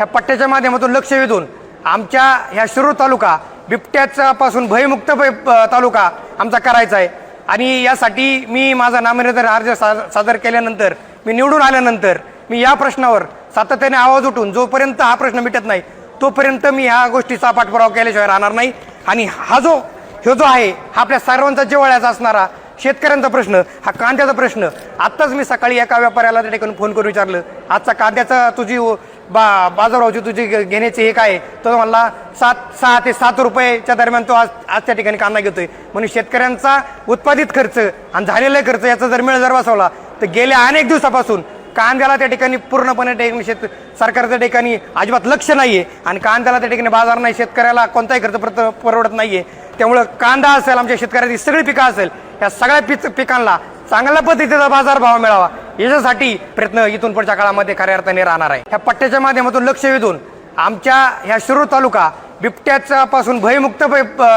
ह्या पट्ट्याच्या माध्यमातून लक्ष वेधून आमच्या ह्या शिरूर तालुका बिबट्याच्यापासून भयमुक्त प- तालुका आमचा करायचा आहे. आणि यासाठी मी माझा नामनिर्धार अर्ज सा- सादर केल्यानंतर मी निवडून आल्यानंतर मी या प्रश्नावर सातत्याने आवाज उठून जोपर्यंत हा प्रश्न मिटत नाही तोपर्यंत मी ह्या गोष्टीचा पाठपुरावा केल्याशिवाय राहणार नाही. आणि हा जो ह्यो जो आहे हा आपल्या सर्वांचा जिव्हाळ्याचा असणारा शेतकऱ्यांचा प्रश्न हा कांद्याचा प्रश्न आत्ताच मी सकाळी एका व्यापाऱ्याला त्या ठिकाणी फोन करून विचारलं आजचा कांद्याचा तुझी बा बाजारभावची तुझी घेण्याची हे काय आहे? तो म्हणला सात सहा ते सात रुपयेच्या दरम्यान तो आज आज त्या ठिकाणी कांदा घेतोय. म्हणून शेतकऱ्यांचा उत्पादित खर्च आणि झालेला खर्च याचा जर मेळ जर बसवला तर गेल्या अनेक दिवसापासून कांद्याला त्या ठिकाणी पूर्णपणे ठिकाणी म्हणजे शेत सरकारच्या ठिकाणी अजिबात लक्ष नाहीये आणि कांद्याला त्या ठिकाणी बाजार नाही शेतकऱ्याला कोणताही खर्च परत परवडत नाहीये. त्यामुळं कांदा असेल आमच्या शेतकऱ्याची सगळी पिकं असेल या सगळ्या पिक पिकांना चांगल्या पद्धतीचा बाजारभाव मिळावा. याच्यासाठी प्रयत्न इथून पुढच्या काळामध्ये खऱ्या अर्थाने राहणार आहे. ह्या पट्ट्याच्या माध्यमातून लक्ष वेधून आमच्या ह्या शिरूर तालुका बिबट्याचा पासून भयमुक्त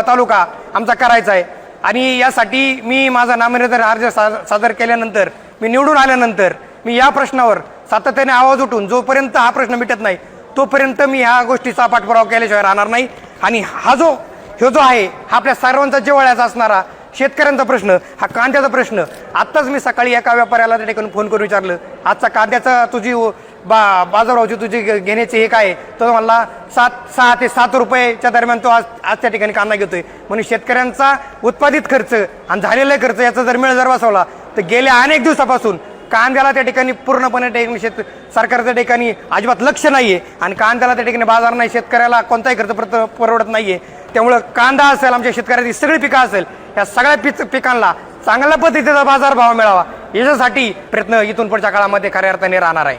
तालुका आमचा करायचा आहे. आणि यासाठी मी माझा नामनिर्धार अर्ज सा- सादर केल्यानंतर मी निवडून आल्यानंतर मी या प्रश्नावर सातत्याने आवाज उठून जोपर्यंत हा प्रश्न मिटत नाही तोपर्यंत मी ह्या गोष्टीचा पाठपुरावा केल्याशिवाय राहणार नाही. आणि हा जो ह्यो जो आहे हा आपल्या सर्वांचा जिवाळ्याचा असणारा शेतकऱ्यांचा प्रश्न हा कांद्याचा प्रश्न आत्ताच मी सकाळी एका व्यापाऱ्याला त्या ठिकाणी फोन करून विचारलं आजचा कांद्याचा तुझी बा बाजारभावची तुझी घेण्याची हे काय आहे? तो मला सात सहा ते सात रुपयेच्या दरम्यान तो आज आज त्या ठिकाणी कांदा घेतोय म्हणून शेतकऱ्यांचा उत्पादित खर्च आणि झालेला खर्च याचा जर मेळ जर बसवला तर गेल्या अनेक दिवसापासून कांद्याला त्या ठिकाणी पूर्णपणे ठिकाणी शेत सरकारच्या ठिकाणी अजिबात लक्ष नाही आहे आणि कांद्याला त्या ठिकाणी बाजार नाही शेतकऱ्याला कोणताही खर्च परत परवडत आहे त्यामुळं कांदा असेल आमच्या शेतकऱ्याची सगळी पिकं असेल या सगळ्या पिक पिकांना चांगल्या पद्धतीचा बाजारभाव मिळावा. याच्यासाठी प्रयत्न इथून पुढच्या काळामध्ये खऱ्या अर्थाने राहणार आहे.